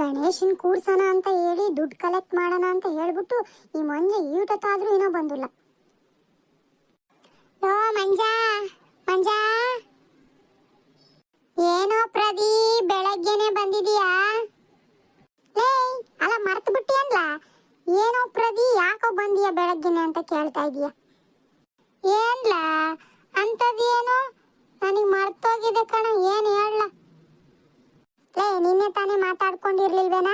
ಗಣೇಶನ್ ಕೂರ್ಸೋಣ ಅಂತ ಹೇಳಿ ದುಡ್ಡು ಕಲೆಕ್ಟ್ ಮಾಡೋಣ ಅಂತ ಹೇಳ್ಬಿಟ್ಟು ಈ ಮಂಜೆ ಈಟತ್ತಾದ್ರೂ ಏನೋ ಬಂದಿಲ್ಲ. ಯೋ ಮಂಜಾ ಮಂಜಾ. ಏನೋ ಪ್ರದಿ ಬೆಳಗ್ಗೆನೆ ಬಂದಿದೀಯಾ ಲೇ, ಅಲ್ಲ ಮರ್ತು ಬಿಟ್ಟಿ ಅಂದ್ಲ? ಏನೋ ಪ್ರದಿ ಯಾಕೋ ಬಂದಿಯಾ ಬೆಳಗ್ಗೆನೆ ಅಂತ ಕೇಳ್ತಾ ಇದೀಯ? ಏನ್ಲ? ಅಂತದೇನೋ ನನಗೆ ಮರ್ತೋಗಿದೆ ಕಣ, ಏನು ಹೇಳ ಲೇ ನಿನ್ನೆ ತಾನೇ ಮಾತಾಡ್ಕೊಂಡಿರ್ಲಿಲ್ವೇನ?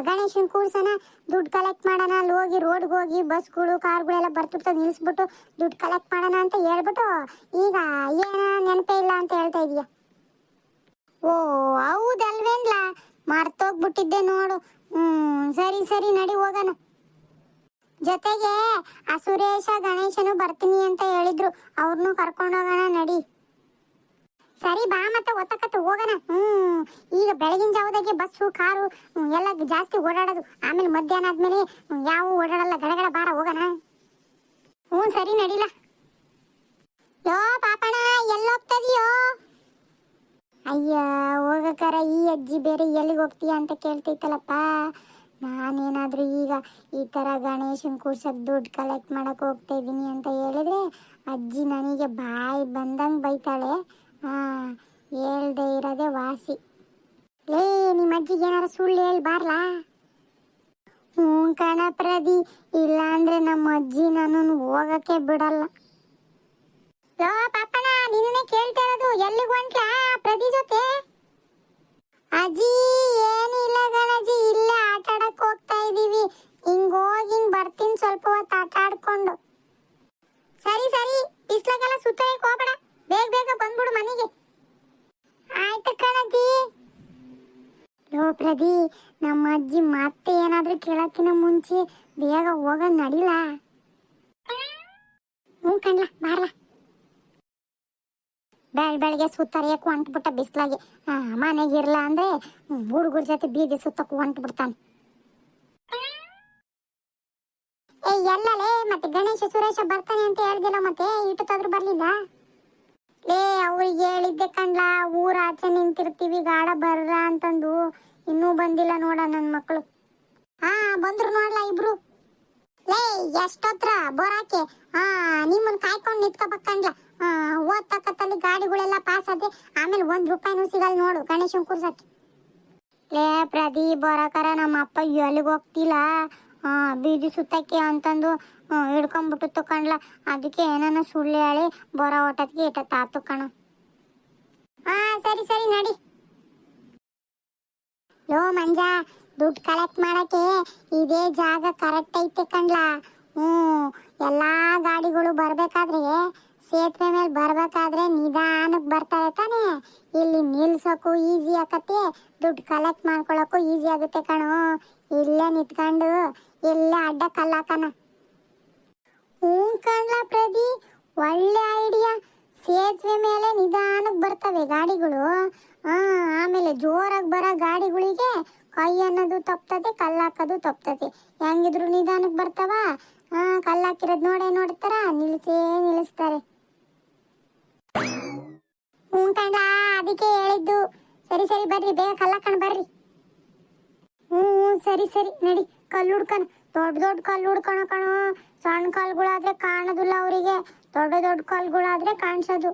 ಗಣೇಶನ್ ಕೂರ್ಸೋಣ, ದುಡ್ಡು ಕಲೆಕ್ಟ್ ಮಾಡೋಣ, ಅಲ್ಲಿ ಹೋಗಿ ರೋಡ್ಗೆ ಹೋಗಿ ಬಸ್ಗಳು ಕಾರ್ಗಳೆಲ್ಲ ಬರ್ತಿರ್ತದೆ ನಿಲ್ಲಿಸ್ಬಿಟ್ಟು ದುಡ್ಡು ಕಲೆಕ್ಟ್ ಮಾಡೋಣ ಅಂತ ಹೇಳ್ಬಿಟ್ಟು ಈಗ ಏನ ನೆನಪೇ ಇಲ್ಲ ಅಂತ ಹೇಳ್ತಾ ಇದೀಯ. ಓ, ಹೌದಲ್ವೇನ್ಲ? ಮರ್ತೋಗ್ಬಿಟ್ಟಿದ್ದೆ ನೋಡು. ಹ್ಮ್, ಸರಿ ಸರಿ, ನಡಿ ಹೋಗೋಣ. ಜೊತೆಗೆ ಆ ಸುರೇಶ, ಗಣೇಶನು ಬರ್ತೀನಿ ಅಂತ ಹೇಳಿದ್ರು. ಅವ್ರನ್ನೂ ಕರ್ಕೊಂಡೋಗೋಣ, ನಡಿ. ಸರಿ ಬಾ ಮತ್ತೆ ಒತ್ತಕತ್ತ, ಹೋಗೋಣ. ಹ್ಮ್, ಈಗ ಬೆಳಗಿನ ಜಾವದಾಗೆ ಬಸ್ಸು, ಕಾರು ಎಲ್ಲ ಜಾಸ್ತಿ ಓಡಾಡೋದು. ಆಮೇಲೆ ಮಧ್ಯಾಹ್ನ ಆದ್ಮೇಲೆ ಯಾವ ಓಡಾಡಲ್ಲ. ಗಡಗಡ ಬಾರ, ಹೋಗಣ. ಹ್ಞೂ, ಸರಿ ನಡಿಲ. ಯೋ ಪಾಪಣ ಎಲ್ಲೋಗ್ತದಿಯೋ ಅಯ್ಯ ಹೋಗಕ್ಕಾರ ಈ ಅಜ್ಜಿ ಬೇರೆ ಎಲ್ಲಿಗೆ ಹೋಗ್ತೀಯ ಅಂತ ಕೇಳ್ತೈತಲ್ಲಪ್ಪ. ನಾನೇನಾದ್ರು ಈಗ ಈ ಥರ ಗಣೇಶನ್ ಕೂರ್ಸಕ್ ದುಡ್ಡು ಕಲೆಕ್ಟ್ ಮಾಡಕ್ ಹೋಗ್ತಾ ಇದ್ದೀನಿ ಅಂತ ಹೇಳಿದ್ರೆ, ಅಜ್ಜಿ ನನಗೆ ಬಾಯಿ ಬಂದಂಗೆ ಬೈತಾಳೆ. ಹಾ, ಹೇಳ್ದೆ ಇರೋದೇ ವಾಸಿ. ಲೇ ನಿಮ್ಮ ಅಜ್ಜಿಗೆ ಏನಾರ ಸುಳ್ಳು ಹೇಳಿ ಬಾರ್ಲಾ ಹ್ಞೂ ಕಣ ಪ್ರದಿ ಇಲ್ಲ ಅಂದ್ರೆ ನಮ್ಮ ಅಜ್ಜಿ ನಾನು ಹೋಗಕ್ಕೆ ಬಿಡಲ್ಲ. ಲೋ ಪಾಪಣ ನಿನ್ನೆ ಕೇಳ್ತಾ ಇರೋದು ಎಲ್ಲಿಗೆ ಹೊಂಟ್ಲಾ ಪ್ರದಿ ಜೊತೆ? ಬೆಳಗ್ಗೆ ಸುತ್ತರಿಯಕ್ಕೆ ಹೊಂಟ್ಬಿಟ್ಟ ಬಿಸಿಲಾಗಿ. ಮನೆಗೆ ಇರ್ಲ ಅಂದ್ರೆ ಹುಡುಗರ ಜೊತೆ ಬೀದಿ ಸುತ್ತಕ್ಕೆ ಹೊಂಟ್ಬಿಡ್ತಾನೆ ಏ, ಎಲ್ಲಲೇ, ಮತ್ತೆ ಗಣೇಶ ಸುರೇಶ ಬರ್ತಾನೆ ಅಂತ ಹೇಳ್ದಿಲ್ಲ ಮತ್ತೆ? ಇಟ್ಟತಾದ್ರೂ ಬರ್ಲಿಲ್ಲ? ಲೇ ಅವ್ರಿಗೆ ಹೇಳಿದ್ದೆ ಕಣ್ಲಾ, ಊರ ಆಚೆ ನಿಂತಿರ್ತೀವಿ, ಗಾಡ ಬರ್ರ ಅಂತಂದು. ಇನ್ನೂ ಬಂದಿಲ್ಲ ನೋಡ ನನ್ನ ಮಕ್ಕಳು ಹಾ, ಬಂದ್ರು ನೋಡ್ಲ ಇಬ್ರು. ಲೇ, ಎಷ್ಟೊತ್ರ, ಬೋರಾಕೆ. ಹಾ, ನಿಮ್ಮನ್ ಕಾಯ್ಕೊಂಡು ನಿಂತ್ಕೋಬೇಕಂಡ್ಲ ಹಾ ಓದ್ ತಕ್ಕತ್ತಲ್ಲಿ ಗಾಡಿಗಳೆಲ್ಲ ಪಾಸ್ ಆದ್ರೆ ಆಮೇಲೆ ಒಂದ್ ರೂಪಾಯಿನೂ ಸಿಗಲ್ಲ ನೋಡು ಗಣೇಶನ್ ಕೂರ್ಸಕ್ಕೆ. ಲೇ ಪ್ರದಿ ಬರಕರ ನಮ್ಮ ಅಪ್ಪ ಎಲ್ಲಿಗೆ ಹೋಗ್ತಿಲ್ಲ? ಬೀದಿ ಸುತ್ತಕ್ಕೆ ಅಂತಂದು ಹಿಡ್ಕೊಂಬಿಟ್ಟು ತಕೊಂಡ್ಲ ಅದಕ್ಕೆ ಏನನ ಸುಳ್ಳು ಹೇಳಿ ಬರೋ ಓಟತ್ಗೆ ಇಟ್ಟ ತಾತು ಕಣ. ಹಾ ಸರಿ ಸರಿ, ನಡಿ. ಲೋ ಮಂಜ, ದುಡ್ಡು ಕಲೆಕ್ಟ್ ಮಾಡಕ್ಕೆ ಇದೇ ಜಾಗ ಕರೆಕ್ಟ್ ಐತೆ ಕಣ್ಲಾ. ಹ್ಞೂ ಎಲ್ಲಾ ಗಾಡಿಗಳು ಬರ್ಬೇಕಾದ್ರೆ ಸೇತುವೆ ಮೇಲೆ ಬರ್ಬೇಕಾದ್ರೆ ನಿಧಾನಕ್ಕೆ ಬರ್ತಾರೆ ತಾನೇ. ಇಲ್ಲಿ ನಿಲ್ಸೋಕು ಈಸಿ ಆಗತ್ತೆ ದುಡ್ಡು ಕಲೆಕ್ಟ್ ಮಾಡ್ಕೊಳ್ಳೋಕ್ಕೂ ಈಸಿ ಆಗುತ್ತೆ ಕಣೋ. ಇಲ್ಲೇ ನಿಂತ್ಕೊಂಡು ಇಲ್ಲೇ ಅಡ್ಡ ಕಲ್ಲಾಕನ. ಹ್ಞೂ ಕಣ್ಲ ಪ್ರದಿ ಒಳ್ಳೆ ಐಡಿಯಾ ಸೇತುವೆ ಮೇಲೆ ನಿಧಾನಕ್ಕೆ ಬರ್ತವೆ ಗಾಡಿಗಳು. ಆಮೇಲೆ ಜೋರಾಗಿ ಬರೋ ಗಾಡಿಗಳಿಗೆ ಕೈ ಅನ್ನೋದು ತಪ್ತದೆ ಕಲ್ಲಾಕೋದು ತಪ್ತದೆ. ಹೆಂಗಿದ್ರು ನಿಧಾನಕ್ಕೆ ಬರ್ತವಾ? ಆ, ಕಲ್ಲಾಕಿರೋದು ನೋಡೇ ನೋಡ್ತಾರ ನಿಲ್ಸೇ ನಿಲ್ಲಿಸ್ತಾರೆ. ಹ್ಞೂ ಅದಕ್ಕೆ ಹೇಳಿದ್ದು. ಸರಿ ಸರಿ ಬರ್ರಿ ಬೇಗ ಕಲ್ಲಕ್ಕಂಡು ಬರ್ರಿ. ಹ್ಞೂ ಹ್ಞೂ, ಸರಿ ಸರಿ ನಡಿ. ಕಲ್ಲು ಹುಡ್ಕಣ. ದೊಡ್ಡ ದೊಡ್ಡ ಕಲ್ಲು ಹುಡ್ಕಣ ಕಣೋ. ಸಣ್ಣ ಕಲ್ಗಳಾದ್ರೆ ಕಾಣೋದಿಲ್ಲ ಅವರಿಗೆ. ದೊಡ್ಡ ದೊಡ್ಡ ಕಲ್ಗಳಾದ್ರೆ ಕಾಣಿಸೋದು.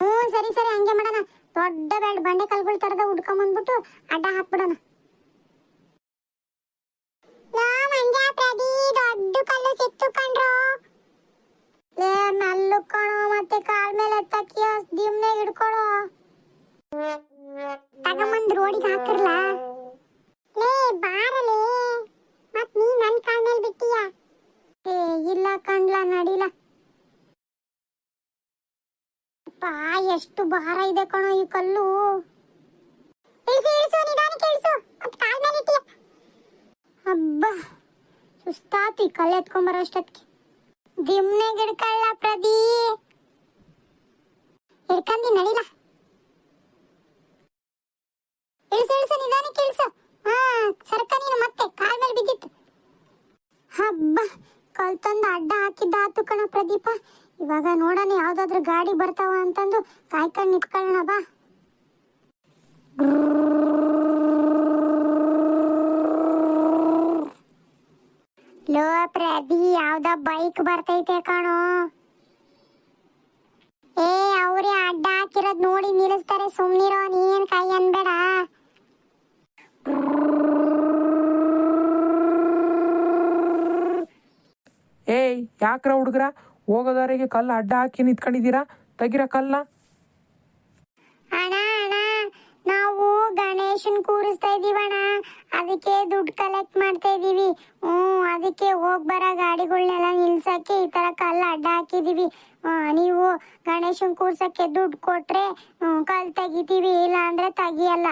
ಹ್ಞೂ ಸರಿ ಸರಿ ಹಂಗೆ ಮಾಡೋಣ. ದೊಡ್ಡ ಬೇಡ ಬಂಡೆ ಕಲ್ಗಳು ತರದ ಹುಡ್ಕೊಂಬಂದ್ಬಿಟ್ಟು ಅಡ್ಡ ಹಾಕ್ಬಿಡೋಣ. ದೊಡ್ಡ ಕಲ್ಲು ಸಿಕ್ತು ಕಣ್ರೋ. ಲೇ ನಲ್ಲು ಕಣೋ ಮತ್ತೆ ಕಾಲ್ ಮೇಲೆ ಎತ್ತಕ್ಕಿ ದಿಮ್ನೆ ಹಿಡ್ಕೊಳೋ. ತಗೊಂಬಂದ್ ರೋಡಿಗೆ ಹಾಕಿರ್ಲ? ಲೇ, ಬಾರಲೇ. ಮತ್ ನೀ ನನ್ ಕಾಲ್ ಮೇಲೆ ಬಿಟ್ಟಿಯಾ? ಏ, ಇಲ್ಲ ಕಣ್ಲ, ನಡಿಲ. ಪಾ, ಎಷ್ಟು ಭಾರ ಇದೆ ಕಣೋ ಈ ಕಲ್ಲು. ಇಳಿಸು ಇಳಿಸು, ನಿಧಾನಕ್ಕೆ ಇಳಿಸು. ಮತ್ ಮೇಲೆ ಇಟ್ಟಿಯ? ಅಬ್ಬಾ, ಸುಸ್ತಾತು ಕಲ್ಲು ಎತ್ಕೊಂಬರೋ ಅಷ್ಟೊತ್ತಿಗೆ. ದಿಮ್ನೆ ಗಿಡ್ಕಳ್ಳ ಪ್ರದೀ. ಹಿಡ್ಕಂದಿ, ನಡಿಲ. ಇಳಿಸು ಇಳಿಸು, ನಿಧಾನಕ್ಕೆ ಕೇಳಿಸ ಹಾ, ಸರ್ಕ ನೀನು ಮತ್ತೆ, ಕಾಲ್ ಮೇಲೆ ಬಿದ್ದಿತ್ತು. ಹಬ್ಬ, ಕಲ್ ತಂದು ಅಡ್ಡ ಹಾಕಿದ್ದಾತು ಕಣ ಪ್ರದೀಪ. ಇವಾಗ ನೋಡೋಣ ಯಾವ್ದಾದ್ರು ಗಾಡಿ ಬರ್ತಾವ ಅಂತಂದು ಕಾಯ್ಕೊಂಡು ನಿಂತ್ಕೊಳ್ಳೋಣ ಬಾ. ಪ್ರದಿ ಯಾವ್ದ ಬೈಕ್ ಬರ್ತೈತೆ ಕಣೋ. ಏ ಅವ್ರೇ ಅಡ್ಡ ಹಾಕಿರೋದ್ ನೋಡಿ ನಿಲ್ಲಿಸ್ತಾರೆ ಸುಮ್ನಿರೋ ನೀನ್ ಕೈ ಅನ್ಬೇಡ. ಏಯ್ ಯಾಕ್ರ ಹುಡುಗ್ರ? ಹೋಗೋದಾರಿಗೆ ಕಲ್ಲು ಅಡ್ಡ ಹಾಕಿ ನಿಂತ್ಕೊಂಡಿದ್ದೀರಾ? ತೆಗಿರ ಕಲ್ಲ ಅಣ್ಣ ಅಣ್ಣ ನಾವು ಗಣೇಶನ್ ಕೂರಿಸ್ತಾ ಇದೀವಣ್ಣ. ಅದಕ್ಕೆ ದುಡ್ಡು ಕಲೆಕ್ಟ್ ಮಾಡ್ತಾ ಇದೀವಿ. ಹ್ಮ್, ಅದಕ್ಕೆ ಹೋಗಿ ಬರೋ ಗಾಡಿಗಳನ್ನೆಲ್ಲ ನಿಲ್ಸಕ್ಕೆ ಈ ತರ ಕಲ್ಲು ಅಡ್ಡ ಹಾಕಿದೀವಿ. ನೀವು ಗಣೇಶನ್ ಕೂರ್ಸಕ್ಕೆ ದುಡ್ಡು ಕೊಟ್ರೆ ಕಲ್ಲು ತೆಗಿತೀವಿ ಇಲ್ಲ ಅಂದರೆ ತೆಗಿಯಲ್ಲ.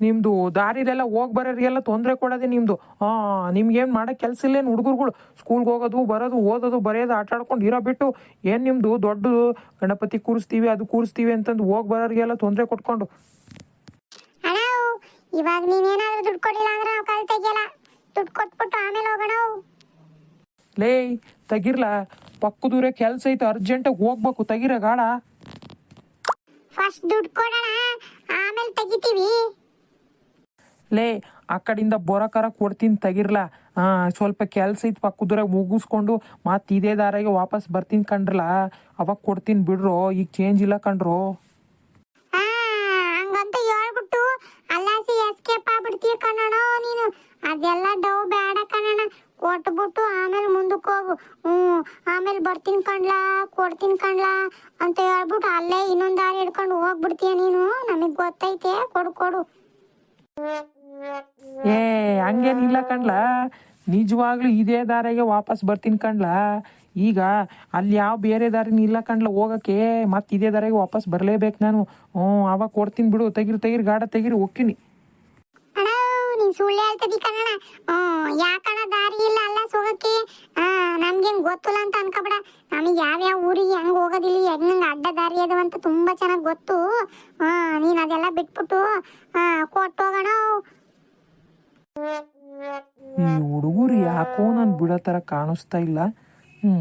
ನಿಮ್ದು ದಾರಿಲೆಲ್ಲ ಹೋಗಿ ಬರೋರಿಗೆಲ್ಲ ತೊಂದರೆ ಕೊಡೋದೆ ನಿಮ್ದು. ಹಾಂ, ನಿಮ್ಗೇನು ಮಾಡೋ ಕೆಲಸ ಇಲ್ಲೇನು ಹುಡುಗರುಗಳು? ಸ್ಕೂಲ್ಗೆ ಹೋಗೋದು, ಬರೋದು, ಓದೋದು, ಬರೆಯೋದು, ಆಟ ಆಡ್ಕೊಂಡು ಇರೋ ಬಿಟ್ಟು ಏನು ನಿಮ್ಮದು ದೊಡ್ಡ ಗಣಪತಿ ಕೂರಿಸ್ತೀವಿ, ಅದು ಕೂರಿಸ್ತೀವಿ ಅಂತಂದು ಹೋಗಿ ಬರೋರಿಗೆಲ್ಲ ತೊಂದರೆ ಕೊಟ್ಕೊಂಡು? ಇವಾಗ ನೀನೇನಾದ್ರೂ ದುಡ್ಡು ಕೊಡಿಲ್ಲ ಅಂದ್ರೆ ನಾವು ಕಲ್ಲು ತೆಗಿಯಲ್ಲ. ದುಡ್ಡು ಕೊಟ್ಬಿಟ್ಟು ಆಮೇಲೆ ಹೋಗೋಣ ಲೇ ತೆಗಿರ್ಲ? ಪಕ್ಕದೂರೇ ಕೆಲಸ ಐತೆ ಅರ್ಜೆಂಟಾಗಿ ಹೋಗ್ಬೇಕು ತಗಿರ ಗಾಳ. ಫಸ್ಟ್ ದುಡ್ಡು ಕೊಡೋಣ ಆಮೇಲೆ ತೆಗಿತೀವಿ. ಲೇ ಆ ಕಡೆಯಿಂದ ಬರೋಕರ ಕೊಡ್ತೀನಿ ತೆಗಿರ್ಲ? ಹಾಂ ಸ್ವಲ್ಪ ಕೆಲಸ ಐತೆ ಪಕ್ಕದೂರಾಗ ಮುಗಿಸ್ಕೊಂಡು ಮತ್ತೆ ಇದೇ ದಾರಿಗೆ ವಾಪಸ್ ಬರ್ತೀನಿ ಕಂಡ್ರಲ್ಲ ಅವಾಗ ಕೊಡ್ತೀನಿ ಬಿಡ್ರೋ ಈಗ ಚೇಂಜ್ ಇಲ್ಲ ಕಂಡ್ರೋ ಆ, ಹಂಗಂತ ಹೇಳ್ಬಿಟ್ಟು ಅಲ್ಲಾಸಿ ಎಸ್ಕೇಪ್ ಆಗ್ಬಿಡ್ತೀಯ ಕಣಣ ನೀನು ಅದೆಲ್ಲ ಡವ್ ಬೇಡ ಕಣಣ್ಣ. ಕೊಟ್ಬಿಟ್ಟು ಆಮೇಲೆ ಮುಂದಕ್ಕೆ ಹೋಗು. ಹ್ಞೂ ಆಮೇಲೆ ಬರ್ತೀನಿ ಕಣ್ಲಾ, ಕೊಡ್ತೀನಿ ಕಣ್ಲಾ ಅಂತ ಹೇಳ್ಬಿಟ್ಟು ಅಲ್ಲೇ ಇನ್ನೊಂದು ದಾರಿ ಹಿಡ್ಕೊಂಡು ಹೋಗ್ಬಿಡ್ತೀಯ ನೀನು? ನಮಗೆ ಗೊತ್ತೈತೆ, ಕೊಡು ಕೊಡು. ಏ, ಹಂಗೇನಿಲ್ಲ ಕಣ್ಲ. ನಿಜವಾಗ್ಲೂ ಇದೇ ದಾರಿಗೆ ವಾಪಸ್ ಬರ್ತೀನಿ ಕಣ್ಲ. ಈಗ ಅಲ್ಲಿ ಯಾವ ಬೇರೆ ದಾರಿನ ಇಲ್ಲ ಕಣ್ಲ ಹೋಗಕ್ಕೆ. ಮತ್ತೆ ಇದೇ ದಾರಿಗೆ ವಾಪಸ್ ಬರಲೇಬೇಕು ನಾನು. ಹ್ಞೂ ಅವಾಗ ಕೊಡ್ತೀನಿ ಬಿಡು. ತೆಗಿರಿ ತೆಗಿರಿ, ಗಾಡ ತೆಗಿರಿ, ಹೋಗ್ತೀನಿ. ಸುಳ್ಳು ಹೇಳ್ತದಿ ಕಣಣ ಹ್ಮ್ ಯಾಕಣ ದಾರಿ ಇಲ್ಲ ಅಲ್ಲ ಹೋಗಕ್ಕೆ ಆ ನಮ್ಗೇನ್ ಗೊತ್ತಿಲ್ಲ ಅಂತ ಅನ್ಕೋಬೇಡ. ನಮಗೆ ಯಾವ್ಯಾವ ಊರಿಗೆ ಹೆಂಗ್ ಹೋಗೋದಿಲ್ಲ, ಹೆಂಗ್ ಅಡ್ಡ ದಾರಿ ಅದು ಅಂತ ತುಂಬಾ ಚೆನ್ನಾಗಿ ಗೊತ್ತು. ಹಾ, ನೀನ್ ಅದೆಲ್ಲ ಬಿಟ್ಬಿಟ್ಟು, ಹಾ ಕೊಟ್ಟು ಹೋಗೋಣ. ಈ ಹುಡುಗರು ಯಾಕೋ ನಾನು ಬಿಡೋ ಥರ ಕಾಣಿಸ್ತಾ ಇಲ್ಲ. ಹ್ಞೂ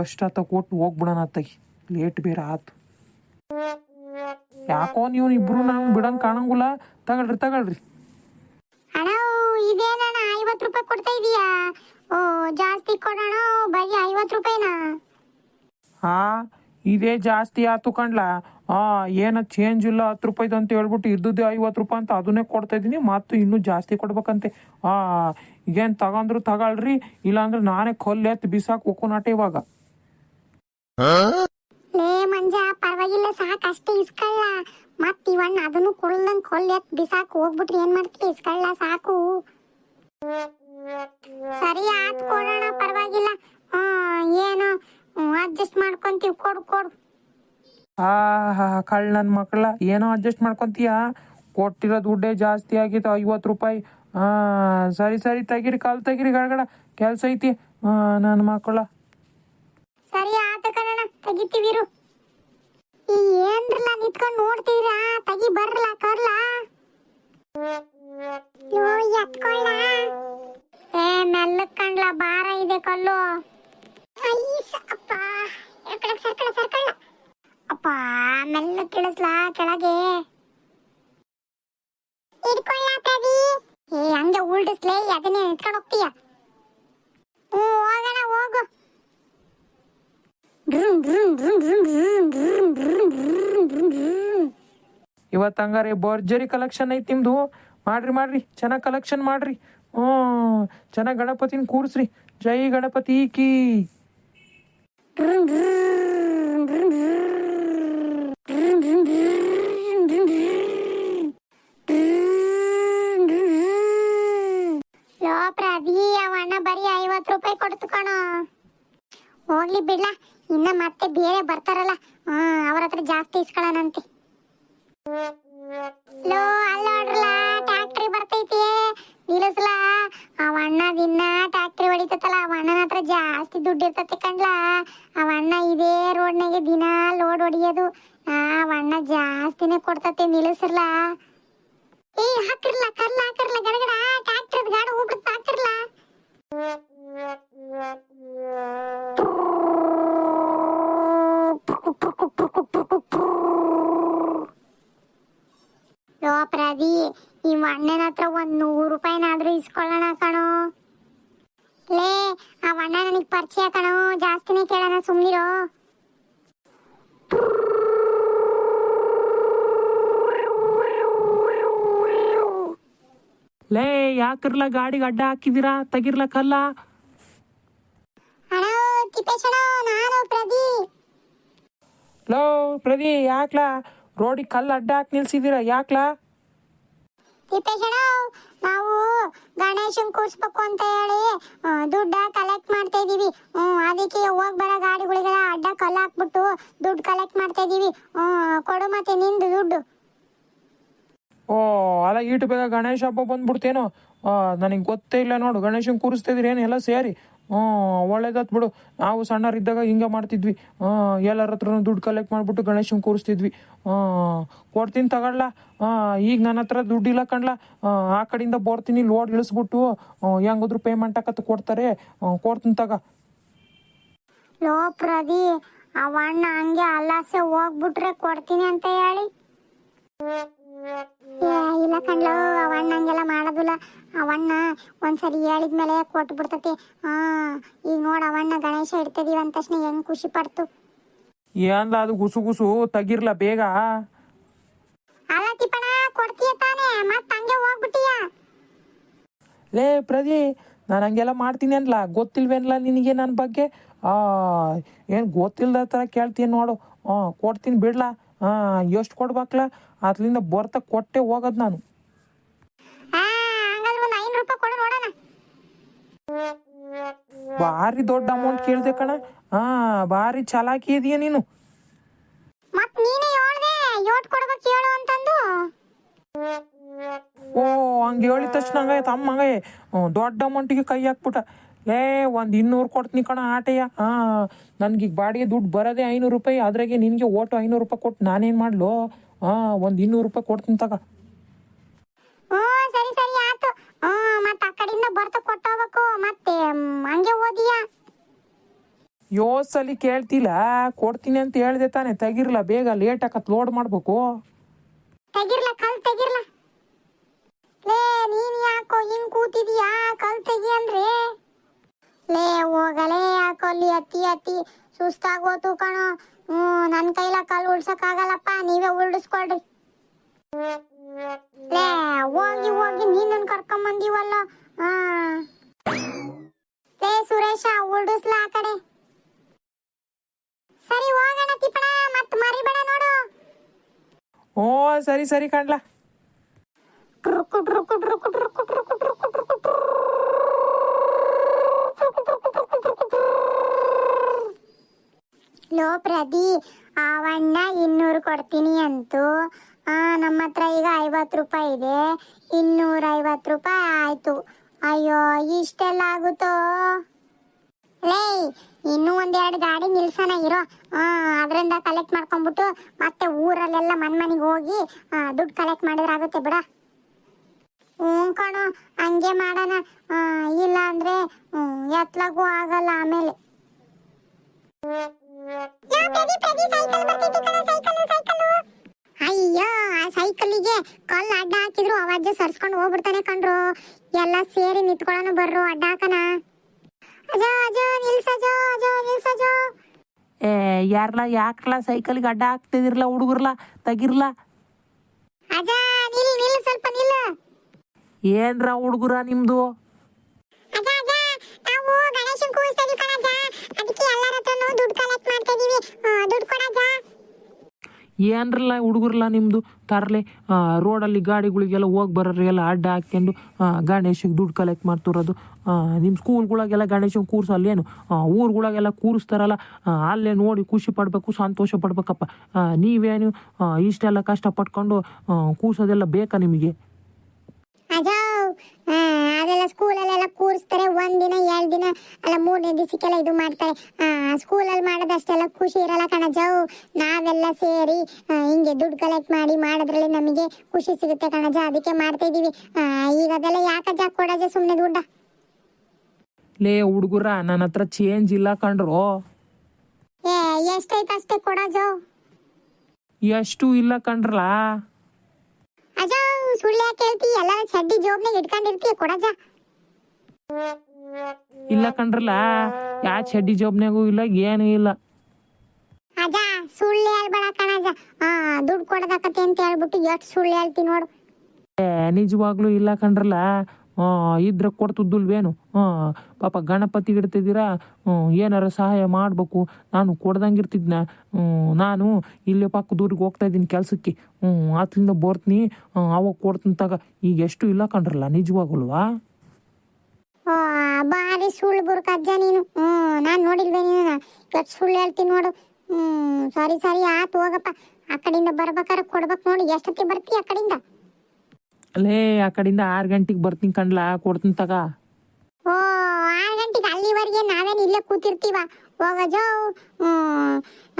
ಎಷ್ಟಾತ ಕೊಟ್ಟು ಹೋಗ್ಬಿಡೋಣ ತೆಗಿ ಲೇಟ್ ಬೇರೆ ಆತು. ಯಾಕೋ ನೀವು ಇಬ್ರು ನಂಗೆ ಬಿಡಂಗೆ ಕಾಣಂಗಿಲ್ಲ. ತಗೊಳ್ರಿ ತಗೊಳ್ರಿ. ಇದೇನಣ್ಣ ಐವತ್ತು ರೂಪಾಯಿ ಕೊಡ್ತಾ ಇದೀಯಾ? ಓ ಜಾಸ್ತಿ ಕೊಡೋಣ ಬರೀ ಐವತ್ತು ರೂಪಾಯಿನಾ? ಹಾ ಇದೇ ಜಾಸ್ತಿ ಆತು ಕಂಡ್ಲ ಹಾ ಏನ ಚೇಂಜ್ ಇಲ್ಲ ಹತ್ತು ರೂಪಾಯಿದು ಅಂತ ಹೇಳ್ಬಿಟ್ಟು ಇದ್ದದ್ದು ಐವತ್ತು ರೂಪಾಯಿ ಅಂತ ಅದನ್ನೇ ಕೊಡ್ತಾ ಇದೀನಿ ಮತ್ತು ಇನ್ನೂ ಜಾಸ್ತಿ ಕೊಡ್ಬೇಕಂತೆ. ಹಾ ಏನು ತಗೊಂಡ್ರು ತಗೊಳ್ರಿ ಇಲ್ಲಾಂದ್ರೆ ನಾನೇ ಕೊಲ್ಲೆ ಎತ್ತು ಬಿಸಾಕ್ ಹೋಕೋನಾಟ ಇವಾಗ. ಲೇ ಮಂಜ ಪರವಾಗಿಲ್ಲ ಸಾಕು ಅಷ್ಟೇ ಇಸ್ಕೊಳ್ಳ ಮತ್ ಇವಣ್ಣ ಅದನ್ನು ಕೊಡ್ಲಂಗ್ ಕೊಲ್ಲಿ ಎತ್ ಬಿಸಾಕ್ ಹೋಗ್ಬಿಟ್ರಿ ಏನ್ ಮಾಡ್ತೀರಿ ಇಸ್ಕೊಳ್ಳ ಸಾಕು. ಸರಿ ಆತ್ ಕೊಡೋಣ ಪರವಾಗಿಲ್ಲ. ಆ ಏನು? ಅಡ್ಜಸ್ಟ್ ಮಾಡ್ಕೊಂತೀವಿ ಕೊಡು ಕೊಡು. ಆಹಾ ಕಳ್ ನನ್ನ ಮಕ್ಕಳ ಏನೋ ಅಡ್ಜಸ್ಟ್ ಮಾಡ್ಕೊಂತೀಯ? ಕೊಟ್ಟಿರೋ ದುಡ್ಡೇ ಜಾಸ್ತಿ ಆಗಿತ್ತು ಐವತ್ತು ರೂಪಾಯಿ. ಹಾ ಸರಿ ಸರಿ ತೆಗಿರಿ ಕಾಲು ತೆಗಿರಿ ಗಡಗಡ. ಕೆಲಸ ಐತಿ ಹಾ ನನ್ನ ಮಕ್ಕಳ ಸರಿ ಆತ ಕಣಣ ತೆಗಿತೀವಿರು ಏನ್ರಲ್ಲ ನಿಂತ್ಕೊಂಡು ನೋಡ್ತೀರಾ ತಗಿ ಬರ್ಲ, ಕರ್ಲ. ಎತ್ಕೊಳ್ಳ ಏ ಮೆಲ್ಲಕ್ ಕಂಡ್ಲ ಭಾರ ಇದೆ ಕಲ್ಲು. ಅಪ್ಪ. ಎಳ್ಕೊಳಕ್ ಸರ್ಕಳ ಸರ್ಕಳ. ಅಪ್ಪ ಮೆಲ್ಲಕ್ ಇಳಿಸ್ಲಾ ಕೆಳಗೆ. ಇಟ್ಕೊಳ್ಳ ಪ್ರದಿ ಏ, ಹಂಗೆ ಉಲ್ಡಿಸ್ಲೇ, ಅದನ್ನೇ ನಿಂತ್ಕೊಂಡು ಹೋಗ್ತೀಯ. ಹ್ಞೂ ಹೋಗೋಣ, ಹೋಗು. ಇವತ್ತು ಹಂಗಾರೆ ಭರ್ಜರಿ ಕಲೆಕ್ಷನ್ ಐತಿ ನಿಮ್ದು? ಮಾಡ್ರಿ ಮಾಡ್ರಿ. ಚೆನ್ನಾಗಿ ಕಲೆಕ್ಷನ್ ಮಾಡ್ರಿ. ಹ್ಞೂ, ಚೆನ್ನಾಗಿ ಗಣಪತಿನ ಕೂರಿಸ್ರಿ. ಜೈ ಗಣಪತಿ ಕೀ. ಲೋ ಪ್ರದಿ ಅವಣ್ಣ ಬರೀ ಐವತ್ತು ರೂಪಾಯಿ ಕೊಡ್ತು ಕಣೋ. ಹೋಗ್ಲಿ ಬಿಡ್ಲ. ಇನ್ನ ಮತ್ತೆ ಬೇರೆ ಬರ್ತಾರಲ್ಲ ಹ್ಮ್ ಅವ್ರ ಹತ್ರ ಜಾಸ್ತಿ ಇಸ್ಕೊಳ್ಳೋಣಂತೆ ಲೋ ಅಲ್ಲೋಡ್ರಲ್ಲ ಟ್ಯಾಕ್ಟ್ರಿ ಬರ್ತೈತಿ. ನಿಲ್ಲಿಸ್ಲಾ ಅವ ಅಣ್ಣ ದಿನ ಟ್ಯಾಕ್ಟ್ರಿ ಹೊಡಿತೈತಲ್ಲ, ಅವ ಅಣ್ಣನ ಹತ್ರ ಜಾಸ್ತಿ ದುಡ್ಡು ಇರ್ತೈತಿ ಕಣ್ಲಾ. ಅವ ಅಣ್ಣ ಇದೇ ರೋಡ್ನಾಗೆ ದಿನ ಲೋಡ್ ಹೊಡಿಯೋದು. ಅವ ಅಣ್ಣ ಜಾಸ್ತಿನೇ ಕೊಡ್ತತೆ ನಿಲ್ಲಿಸ್ರಲ್ಲ ಏ, ಹಾಕಿರ್ಲ, ಕರ್ಲ, ಹಾಕಿರ್ಲ, ಗಡಗಡ, ಟ್ಯಾಕ್ಟ್ರದ್ ಗಾಡಿ ಹೋಗ್ಬಿಡ್ತ, ಹಾಕಿರ್ಲ. ಲೋ ಪ್ರದಿ ಈ ಅಣ್ಣನ ಹತ್ರ ಒಂದ್ ನೂರು ರೂಪಾಯಿನಾದ್ರೂ ಇಸ್ಕೊಳ್ಳೋಣ ಕಣೋ. ಲೇ ಆ ಅಣ್ಣ ನನಗೆ ಪರಿಚಯ ಕಣೋ. ಜಾಸ್ತಿನೇ ಕೇಳೋಣ ಸುಮ್ನಿರೋ. ಲೇ ಯಾಕಿರ್ಲ ಗಾಡಿಗೆ ಅಡ್ಡ ಹಾಕಿದ್ದೀರಾ ತೆಗಿರ್ಲ ಕಲ್ಲ. ನಾನು ಲೋ ಪ್ರವಿ ಯಾಕ್ಲಾ? ರೋಡಿಗೆ ಕಲ್ಲು ಅಡ್ಡ ಹಾಕಿ ನಿಲ್ಸಿದ್ದೀರಾ ಯಾಕ್ಲಾ? ತಿಪ್ಪೇಶಣ್ಣ ನಾವು ಗಣೇಶನ್ ಕೂರಿಸ್ಬೇಕು ಅಂತ ಹೇಳಿ ದುಡ್ಡ ಕಲೆಕ್ಟ್ ಮಾಡ್ತಾ ಇದೀವಿ. ಅದಕ್ಕೆ ಹೋಗಿ ಬರೋ ಗಾಡಿಗಳಿಗೆಲ್ಲ ಅಡ್ಡ ಕಲ್ಲು ಹಾಕ್ಬಿಟ್ಟು ದುಡ್ಡು ಕಲೆಕ್ಟ್ ಮಾಡ್ತಾ ಇದೀವಿ. ಕೊಡು ಮತ್ತೆ ನಿಂದು ದುಡ್ಡು. ಓ ಅಲ್ಲ ಈಟು ಬೇಗ ಗಣೇಶ ಹಬ್ಬ ಬಂದ್ಬಿಡ್ತೇನೋ? ನನಗೆ ಗೊತ್ತೇ ಇಲ್ಲ ನೋಡು. ಗಣೇಶನ ಕೂರಿಸ್ತಿದ್ರಿ ಏನು ಎಲ್ಲ ಸೇರಿ? ಹ್ಞೂ, ಒಳ್ಳೇದತ್ ಬಿಡು. ನಾವು ಸಣ್ಣರಿದ್ದಾಗ ಹಿಂಗೆ ಮಾಡ್ತಿದ್ವಿ. ಎಲ್ಲರ ಹತ್ರ ದುಡ್ಡು ಕಲೆಕ್ಟ್ ಮಾಡಿಬಿಟ್ಟು ಗಣೇಶನ ಕೂರಿಸ್ತಿದ್ವಿ. ಕೊಡ್ತೀನಿ ತಗೊಳ್ಳ ಈಗ ನನ್ನ ಹತ್ರ ದುಡ್ಡಿಲ್ಲ ಕಣ್ಲ. ಆ ಕಡೆಯಿಂದ ಬರ್ತೀನಿ, ಲೋಡ್ ಇಳಿಸ್ಬಿಟ್ಟು. ಹೆಂಗಾದ್ರು ಪೇಮೆಂಟ್ ಹಾಕತ್ತು ಕೊಡ್ತಾರೆ. ಕೊಡ್ತೀನಿ ತಗ. ಲೋ ಪ್ರದಿ ಅವಣ್ಣ ಹಂಗೆ ಅಲ್ಲಾಸೆ ಹೋಗ್ಬಿಟ್ರೆ ಕೊಡ್ತೀನಿ ಅಂತ ಹೇಳಿ. ಇಲ್ಲ ಕಣ್ಲೋ ಅವಣ್ಣ ಹಂಗೆಲ್ಲ ಮಾಡೋದಿಲ್ಲ. ಅವಣ್ಣ ಒಂದ್ಸರಿ ಹೇಳಿದ್ಮೇಲೆ ಕೊಟ್ಟು ಬಿಡ್ತತಿ. ಹಾ ಈಗ ನೋಡ ಅವಣ್ಣ ಗಣೇಶ ಇಡ್ತಿದೀವಿ ಅಂದ ತಕ್ಷಣ ಹೆಂಗ್ ಖುಷಿ ಪಡ್ತು. ಏನ್ಲ ಅದು ಗುಸು ಗುಸು ತಗಿರ್ಲಾ ಬೇಗ? ಅಲ್ಲ ತಿಪ್ಪಣ ಕೊಡ್ತೀಯ ತಾನೇ ಮತ್ತ ಹಂಗೆ ಹೋಗ್ಬಿಟ್ಟಿಯ. ಲೇ ಪ್ರದಿ ನಾನು ಹಂಗೆಲ್ಲ ಮಾಡ್ತೀನಿ ಅನ್ಲ ಗೊತ್ತಿಲ್ವೇನ್ಲ ನಿನಗೆ ನನ್ನ ಬಗ್ಗೆ? ಆ ಏನು ಗೊತ್ತಿಲ್ಲದ ಥರ ಕೇಳ್ತೀನಿ ನೋಡು. ಹಾಂ ಕೊಡ್ತೀನಿ ಬಿಡ್ಲಾ. ಎಷ್ಟು ಕೊಡ್ಬೇಕಲ್ಲ ಅದರಿಂದ ಬರ್ತಾ ಕೊಟ್ಟೆ ಹೋಗೋದು ನಾನು. ಭಾರಿ ದೊಡ್ಡ ಅಮೌಂಟ್ ಕೇಳಿದೆ ಕಣ. ಹಾಂ ಭಾರಿ ಚಾಲಾಕಿ ಇದೆಯಾ ನೀನು. ಓ ಹಂಗೆ ಹೇಳಿದ ತಕ್ಷಣ ಹಂಗಾಯ್ತು. ಅಮ್ಮ ಹಂಗಾಯ್ ದೊಡ್ಡ ಅಮೌಂಟಿಗೆ ಕೈ ಹಾಕ್ಬಿಟ್ಟ. ಲೇ ಒಂದು ಇನ್ನೂರು ಕೊಡ್ತೀನಿ ಕಣ ಆಟೆಯ. ಹಾಂ ಈಗ ಬಾಡಿಗೆ ದುಡ್ಡು ಬರೋದೇ ಐನೂರು ರೂಪಾಯಿ ಅದ್ರಾಗೆ ನಿನಗೆ ಓಟು ಐನೂರು ರೂಪಾಯಿ ಕೊಟ್ಟು ನಾನೇನು ಮಾಡ್ಲು? ಹಾಂ ಒಂದು ಇನ್ನೂರು ರೂಪಾಯಿ ಕೊಡ್ತೀನಿ ತಗ. ಸರಿ ಸರಿ ಆಯ್ತು ಹ್ಮ್ ಮತ್ ಆ ಕಡೆಯಿಂದ ಬರ್ತಾ ಕೊಟ್ಟೋಗ್ಬೇಕು ಮತ್ತೆ ಹಂಗೆ ಓದಿಯಾ? ಯೋಸಲಿ ಕೇಳ್ತಿಲ್ಲ ಕೊಡ್ತೀನಿ ಅಂತ ಹೇಳ್ದೆ ತಾನೆ. ತೆಗಿರ್ಲ ಬೇಗ ಲೇಟ್ ಆಕತ್ ಲೋಡ್ ಮಾಡ್ಬೇಕು. ತೆಗಿರ್ಲ ಕಲ್ ತೆಗಿರ್ಲ? ಲೇ ನೀನ್ ಯಾಕೋ ಹಿಂಗ್ ಕೂತಿದೀಯಾ ಕಲ್ ತೆಗಿ ಅಂದ್ರೆ ಲೇ ಹೋಗಲೇ ಅತ್ತಿ ಅತ್ತಿ ಸುಸ್ತಾಗೋತು ಕಣೋ ಹ್ಮ್ ನನ್ ಕೈಲ ಕಾಲು ಉಳ್ಸಕ್ ಆಗಲ್ಲಪ್ಪ ನೀವೇ ಉಳ್ಡಿಸ್ಕೊಳ್ರಿ ಲೇ ಹೋಗಿ ಹೋಗಿ ನೀನ್ ನನ್ ಕರ್ಕೊಂಡ್ ಬಂದಿವಲ್ಲ ಹಾ ಲೇ ಸುರೇಶ ಆ ಕಡೆ ಸರಿ ಹೋಗೋಣ ತಿಪ್ಪಣ ಮತ್ ಮರಿಬೇಡ ನೋಡು ಓ ಸರಿ ಸರಿ ಕಣ್ಲ ಪ್ರದಿ ಅವಣ್ಣ ಇನ್ನೂರು ಕೊಡ್ತೀನಿ ಅಂತು. ನಮ್ಮ ಹತ್ರ ಈಗ ಐವತ್ತು ರೂಪಾಯಿ ಇದೆ. ಇನ್ನೂರ ಐವತ್ತು ರೂಪಾಯಿ ಆಯ್ತು. ಅಯ್ಯೋ ಇಷ್ಟೆಲ್ಲ ಆಗುತ್ತೋ? ಲೇ ಇನ್ನೂ ಒಂದೆರಡು ಗಾಡಿ ನಿಲ್ಸನ ಇರೋ. ಅದರಿಂದ ಕಲೆಕ್ಟ್ ಮಾಡ್ಕೊಂಡ್ಬಿಟ್ಟು ಮತ್ತೆ ಊರಲ್ಲೆಲ್ಲ ಮನ್ ಮನೆಗೆ ಹೋಗಿ ದುಡ್ಡು ಕಲೆಕ್ಟ್ ಮಾಡಿದ್ರೆ ಆಗುತ್ತೆ ಬಿಡ. ಹ್ಞೂ ಕಣೋ ಹಂಗೆ ಮಾಡೋಣ. ಇಲ್ಲ ಅಂದ್ರೆ ಹ್ಮ್, ಎತ್ಲಾಗೂ ಆಗಲ್ಲ ಆಮೇಲೆ. ಅಯ್ಯೋ ಆ ಸೈಕಲಿಗೆ ಕಲ್ಲು ಅಡ್ಡ ಹಾಕಿದ್ರು ಅವಾಜ ಸರ್ಸ್ಕೊಂಡು ಹೋಗ್ಬಿಡ್ತಾನೆ ಕಣ್ರು. ಎಲ್ಲ ಸೇರಿ ನಿಂತ್ಕೊಳ್ಳೋಣ ಬರ್ರು ಅಡ್ಡ ಹಾಕನ. ಅಜೋ ಅಜೋ ನಿಲ್ಸಜೋ ಅಜೋ ನಿಲ್ಸಜೋ. ಏ ಯಾರ್ಲ ಯಾಕ್ಲ ಸೈಕಲ್ಗೆ ಅಡ್ಡ ಹಾಕ್ತಿದಿರ್ಲ ಹುಡುಗರ್ಲ ತಗಿರ್ಲ? ಅಜಾ ನಿಲ್ ನಿಲ್ ಸ್ವಲ್ಪ ನಿಲ್ಲ ಏನ್ರ ಹುಡುಗರ ನಿಮ್ದು? ಅಜ ಅಜ ನಾವು ಗಣೇಶನ್ ಕೂರಿಸ್ತಾ ಇದೀವಿ ಕಣಜ ಏನ್ರಲ್ಲ ಹುಡುಗರ್ಲ ನಿಮ್ದು? ತರ್ಲೆ ರೋಡಲ್ಲಿ ಗಾಡಿಗಳಿಗೆಲ್ಲ ಹೋಗಿ ಬರೋರಿಗೆಲ್ಲ ಅಡ್ಡ ಹಾಕ್ಕೊಂಡು ಗಣೇಶಿಗೆ ದುಡ್ಡು ಕಲೆಕ್ಟ್ ಮಾಡ್ತಿರೋದು. ನಿಮ್ಮ ಸ್ಕೂಲ್ಗಳಿಗೆಲ್ಲ ಗಣೇಶನ ಕೂರ್ಸಲ್ಲೇನು ಊರುಗಳಿಗೆಲ್ಲ ಕೂರಿಸ್ತಾರಲ್ಲ ಅಲ್ಲೇ ನೋಡಿ ಖುಷಿ ಪಡಬೇಕು, ಸಂತೋಷ ಪಡ್ಬೇಕಪ್ಪ. ನೀವೇನು ಇಷ್ಟೆಲ್ಲ ಕಷ್ಟ ಪಟ್ಕೊಂಡು ಕೂರ್ಸೋದೆಲ್ಲ ಬೇಕಾ ನಿಮಗೆ? ಅಜೋ ಆ, ಅದೆಲ್ಲ ಸ್ಕೂಲಲ್ಲೆಲ್ಲ ಕೂರಿಸ್ತಾರೆ. ಒಂದಿನ ಎರಡು ದಿನ ಅಲ್ಲ ಮೂರನೇ ದಿವಸಕ್ಕೆಲ್ಲ ಇದು ಮಾಡ್ತಾರೆ. ಸ್ಕೂಲಲ್ಲಿ ಮಾಡೋದಷ್ಟೆಲ್ಲ ಖುಷಿ ಇರಲ್ಲ ಕಣಜೋ. ನಾವೆಲ್ಲ ಸೇರಿ ಹಿಂಗೆ ದುಡ್ಡು ಕಲೆಕ್ಟ್ ಮಾಡಿ ಮಾಡೋದ್ರಲ್ಲಿ ನಮಗೆ ಖುಷಿ ಸಿಗುತ್ತೆ ಕಣಜ. ಅದಕ್ಕೆ ಮಾಡ್ತಾ ಇದ್ದೀವಿ ಈಗ ಅದೆಲ್ಲ ಯಾಕಜ ಕೊಡಜ ಸುಮ್ಮನೆ ದುಡ್ಡ? ಲೇ ಹುಡುಗರ ನನ್ನ ಹತ್ರ ಚೇಂಜ್ ಇಲ್ಲ ಕಂಡ್ರು ಏ ಎಷ್ಟೈತೆ ಅಷ್ಟೇ ಕೊಡಜೋ ಎಷ್ಟು ಇಲ್ಲ ಕಂಡ್ರಲ್ಲ ಅಜೋ ಸುಳ್ಳು ಯಾಕೆ ಹೇಳ್ತಿ? ಎಲ್ಲ ಚಡ್ಡಿ ಜೋಬ್ನಾಗ ಇಟ್ಕೊಂಡಿರ್ತೀಯ ಕೊಡಜ ಇಲ್ಲ ಕಂಡ್ರಲ್ಲ ಯಾ ಚಡ್ಡಿ ಜೋಬ್ನಾಗೂ ಇಲ್ಲ ಏನೂ ಇಲ್ಲ. ಅಜ ಸುಳ್ಳು ಹೇಳ್ಬೇಡ ಕಣಜ ಆ ದುಡ್ಡು ಕೊಡದಾಕತ್ತೆ ಅಂತ ಹೇಳ್ಬಿಟ್ಟು ಎಷ್ಟು ಸುಳ್ಳು ಹೇಳ್ತಿ ನೋಡು. ಏ ನಿಜವಾಗ್ಲೂ ಇಲ್ಲ ಕಂಡ್ರಲ್ಲ ಇದ್ರ ಕೊಡ್ತಿದ್ದುಲ್ವೇನು? ಪಾಪ ಗಣಪತಿ ಇಡ್ತಿದ್ದೀರಾ? ಏನಾರ ಸಹಾಯ ಮಾಡಬೇಕು. ನಾನು ಕೊಡ್ದಂಗಿರ್ತಿದ್ನ. ಹ್ಮ್, ನಾನು ಇಲ್ಲೇ ಪಕ್ಕದೂರಿಗೆ ಹೋಗ್ತಾ ಇದ್ದೀನಿ ಕೆಲಸಕ್ಕೆ. ಹ್ಞೂ ಆತ್ಲಿಂದ ಬರ್ತೀನಿ. ಅವಾಗ ಕೊಡ್ತೀನಿ ತಗ. ಈಗ ಎಷ್ಟು ಇಲ್ಲ ಕಂಡ್ರಲ್ಲ ನಿಜವಾಗಲ್ವಾ? ಬಾರಿ ಸುಳ್ಳು ಬುರ್ಕ ಅಜ್ಜ ನೀನು. ಹ್ಞೂ ನಾನು ನೋಡಿಲ್ವೇ ನೀನು? ಇವತ್ತು ಸುಳ್ಳು ಹೇಳ್ತೀನಿ ನೋಡು. ಹ್ಞೂ ಸಾರಿ ಸಾರಿ ಆತು ಹೋಗಪ್ಪ. ಆ ಕಡೆಯಿಂದ ಬರ್ಬೇಕಾರೆ ಕೊಡ್ಬೇಕು ನೋಡಿ. ಎಷ್ಟೊತ್ತಿಗೆ ಬರ್ತೀಯ ಆ ಕಡೆಯಿಂದ? ಅಲ್ಲೇ ಆ ಕಡೆಯಿಂದ ಆರು ಗಂಟೆಗೆ ಬರ್ತೀನಿ ಕಣ್ಲಾ ಕೊಡ್ತೀನಿ ತಗ. ಓ ಆರು ಗಂಟೆಗೆ ಅಲ್ಲಿವರೆಗೆ ನಾವೇನು ಇಲ್ಲೇ ಕೂತಿರ್ತೀವ? ಹೋಗೋಜೋ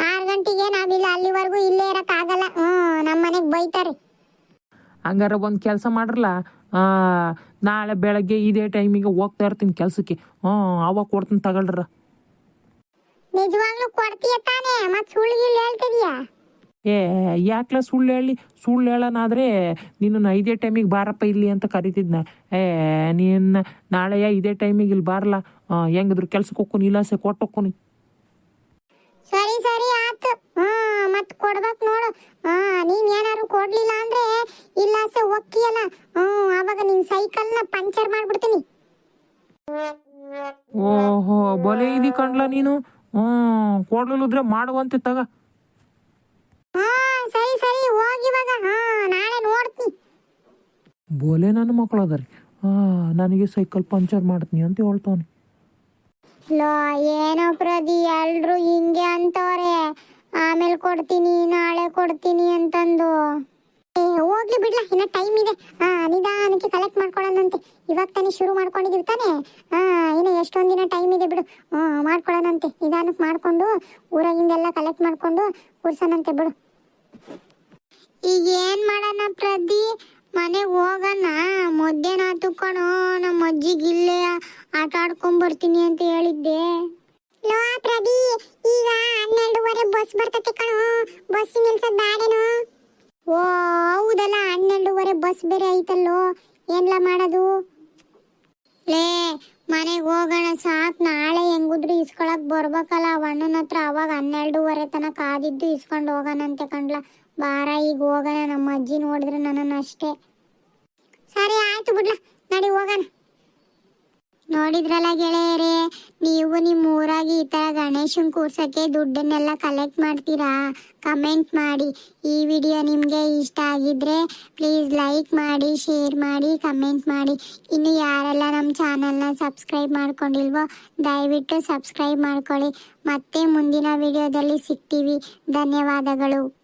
ಆರು ಗಂಟೆಗೆ ನಾವಿಲ್ಲ ಅಲ್ಲಿವರೆಗೂ ಇಲ್ಲೇ ಇರಕ್ಕಾಗಲ್ಲ. ಹ್ಮ್ ನಮ್ಮ ಮನೆಗೆ ಬೈತಾರೆ. ಹಂಗಾರ ಒಂದು ಕೆಲಸ ಮಾಡ್ರಲ್ಲ ಆ, ನಾಳೆ ಬೆಳಗ್ಗೆ ಇದೇ ಟೈಮಿಗೆ ಹೋಗ್ತಾ ಇರ್ತೀನಿ ಕೆಲಸಕ್ಕೆ. ಹ್ಞೂ ಅವಾಗ ಕೊಡ್ತೀನಿ ತಗೊಳ್ರ. ನಿಜವಾಗ್ಲೂ ಕೊಡ್ತೀಯ ತಾನೇ? ಮತ್ ಸುಳ್ಳು ಹೇಳ್ತಿದ್ಯಾ? ಏ ಯಾಕಲ ಸುಳ್ಳು ಹೇಳಿ ಸುಳ್ಳು ಹೇಳೋನಾದ್ರೆ ನಿನ್ನನ್ನು ಇದೇ ಟೈಮಿಗೆ ಬಾರಪ್ಪ ಇಲ್ಲಿ ಅಂತ ಕರಿತಿದ್ನ. ಏ ನಿನ್ನ ನಾಳೆಯ ಇದೇ ಟೈಮಿಗೆ ಇಲ್ಲಿ ಬಾರಲ್ಲ ಹೆಂಗಿದ್ರು ಕೆಲ್ಸಕ್ಕೆ ಹೋಗ್ಕೊನಿ ಇಲ್ಲಾಸೆ ಕೊಟ್ಟು ಹೋಗ್ಕೊನಿ. ಸರಿ ಸರಿ ಆತು ಹ್ಮ್ ಮತ್ ಕೊಡ್ಬೇಕು ನೋಡು. ಹಾ ನೀನ್ ಏನಾರು ಕೊಡ್ಲಿಲ್ಲ ಅಂದ್ರೆ ಇಲ್ಲಾಸೆ ಒಕ್ಕಿಯಲ್ಲ ಹ್ಮ್ ಅವಾಗ ನಿನ್ ಸೈಕಲ್ನ ಪಂಚರ್ ಮಾಡ್ಬಿಡ್ತೀನಿ. ಓಹೋ ಬಲೆ ಇದಿ ಕಣ್ಲ ನೀನು? ಹ್ಞೂ ಕೊಡ್ಲಿಲ್ಲದ್ರೆ ಮಾಡುವಂತೆ ತಗ. ಹಾ ಸರಿ ಸರಿ ಹೋಗಿ ಇವಾಗ ಹಾ ನಾಳೆ ನೋಡ್ತೀನಿ. ಬೋಲೆ ನನ್ನ ಮಕ್ಕಳು ಅದಾರಿ. ಹಾಂ ನನಗೆ ಸೈಕಲ್ ಪಂಚರ್ ಮಾಡ್ತೀನಿ ಅಂತ ಹೇಳ್ತಾನೆ ಲೋ ಏನೋ ಪ್ರದಿ ಎಲ್ಲರೂ ಹಿಂಗೆ ಅಂತವ್ರೆ. ಆಮೇಲೆ ಕೊಡ್ತೀನಿ ನಾಳೆ ಕೊಡ್ತೀನಿ ಅಂತಂದು. ಹೋಗ್ಲಿ ಬಿಡ್ಲಾ ಇನ್ನ ಟೈಮ್ ಇದೆ. ಆ ನಿಧಾನಕ್ಕೆ ಕಲೆಕ್ಟ್ ಮಾಡ್ಕೊಳ್ಳೋಣಂತೆ ಇವಾಗ ತಾನೇ ಶುರು ಮಾಡ್ಕೊಂಡಿದೀವಿ ತಾನೆ? ಆ ಇನ್ನು ಎಷ್ಟೊಂದಿನ ದಿನ ಟೈಮ್ ಇದೆ ಬಿಡು. ಮಾಡ್ಕೊಳ್ಳೋಣ ಮಾಡ್ಕೊಳ್ಳೋಣಂತೆ ನಿಧಾನಕ್ಕೆ ಮಾಡ್ಕೊಂಡು ಊರಾಗಿಂದೆಲ್ಲ ಕಲೆಕ್ಟ್ ಮಾಡ್ಕೊಂಡು ಕೂರ್ಸೋಣಂತೆ ಬಿಡು. ಈಗ ಏನ್ ಮಾಡೋಣ ಪ್ರದಿ ಮನೆಗೆ ಹೋಗೋಣ. ಮಧ್ಯಾಹ್ನ ತುಕೊಂಡು ನಮ್ಮ ಅಜ್ಜಿಗೆ ಇಲ್ಲೇ ಆಟ ಆಡ್ಕೊಂಡ್ ಬರ್ತೀನಿ ಅಂತ ಹೇಳಿದ್ದೆ. ಲೋ ಪ್ರದಿ ಈಗ ಹನ್ನೆರಡುವರೆ ಬಸ್ ಬರ್ತತೆ ಕಣೋ. ಬಸ್ ನಿಲ್ಸೋದು ಬ್ಯಾಡೇನೋ? ಓ, ಹೌದಲ್ಲ, ಹನ್ನೆರಡೂವರೆ ಬಸ್ ಬೇರೆ ಐತಲ್ಲೋ, ಏನ್ಲ ಮಾಡೋದು? ಲೇ, ಮನೆಗೆ ಹೋಗೋಣ ಸಾಕ್, ನಾಳೆ ಹೆಂಗುದ್ರು ಇಸ್ಕೊಳಕ್ ಬರ್ಬೇಕಲ್ಲ, ಅಣ್ಣನ ಹತ್ರ ಅವಾಗ ಹನ್ನೆರಡೂವರೆ ತನಕ ಆದಿದ್ದು ಇಸ್ಕೊಂಡು ಹೋಗೋಣಂತೆ ಕಂಡ್ಲಾ ಬಾರ ಈಗ ಹೋಗೋಣ, ನಮ್ಮ ಅಜ್ಜಿ ನೋಡಿದ್ರೆ ನನ್ನನ್ನು ಅಷ್ಟೇ. ಸರಿ, ಆಯ್ತು ಬಿಡ್ಲ, ನಡಿ ಹೋಗೋಣ. ನೋಡಿದ್ರಲ್ಲ ಗೆಳೆಯರೇ, ನೀವು ನಿಮ್ಮ ಊರಾಗಿ ಈ ಥರ ಗಣೇಶನ್ ಕೂರ್ಸಕ್ಕೆ ದುಡ್ಡನ್ನೆಲ್ಲ ಕಲೆಕ್ಟ್ ಮಾಡ್ತೀರಾ? ಕಮೆಂಟ್ ಮಾಡಿ. ಈ ವಿಡಿಯೋ ನಿಮಗೆ ಇಷ್ಟ ಆಗಿದ್ರೆ ಪ್ಲೀಸ್ ಲೈಕ್ ಮಾಡಿ ಶೇರ್ ಮಾಡಿ ಕಮೆಂಟ್ ಮಾಡಿ. ಇನ್ನು ಯಾರೆಲ್ಲ ನಮ್ಮ ಚಾನಲ್ನ ಸಬ್ಸ್ಕ್ರೈಬ್ ಮಾಡ್ಕೊಂಡಿಲ್ವೋ, ದಯವಿಟ್ಟು ಸಬ್ಸ್ಕ್ರೈಬ್ ಮಾಡ್ಕೊಳ್ಳಿ. ಮತ್ತೆ ಮುಂದಿನ ವಿಡಿಯೋದಲ್ಲಿ ಸಿಗ್ತೀವಿ. ಧನ್ಯವಾದಗಳು.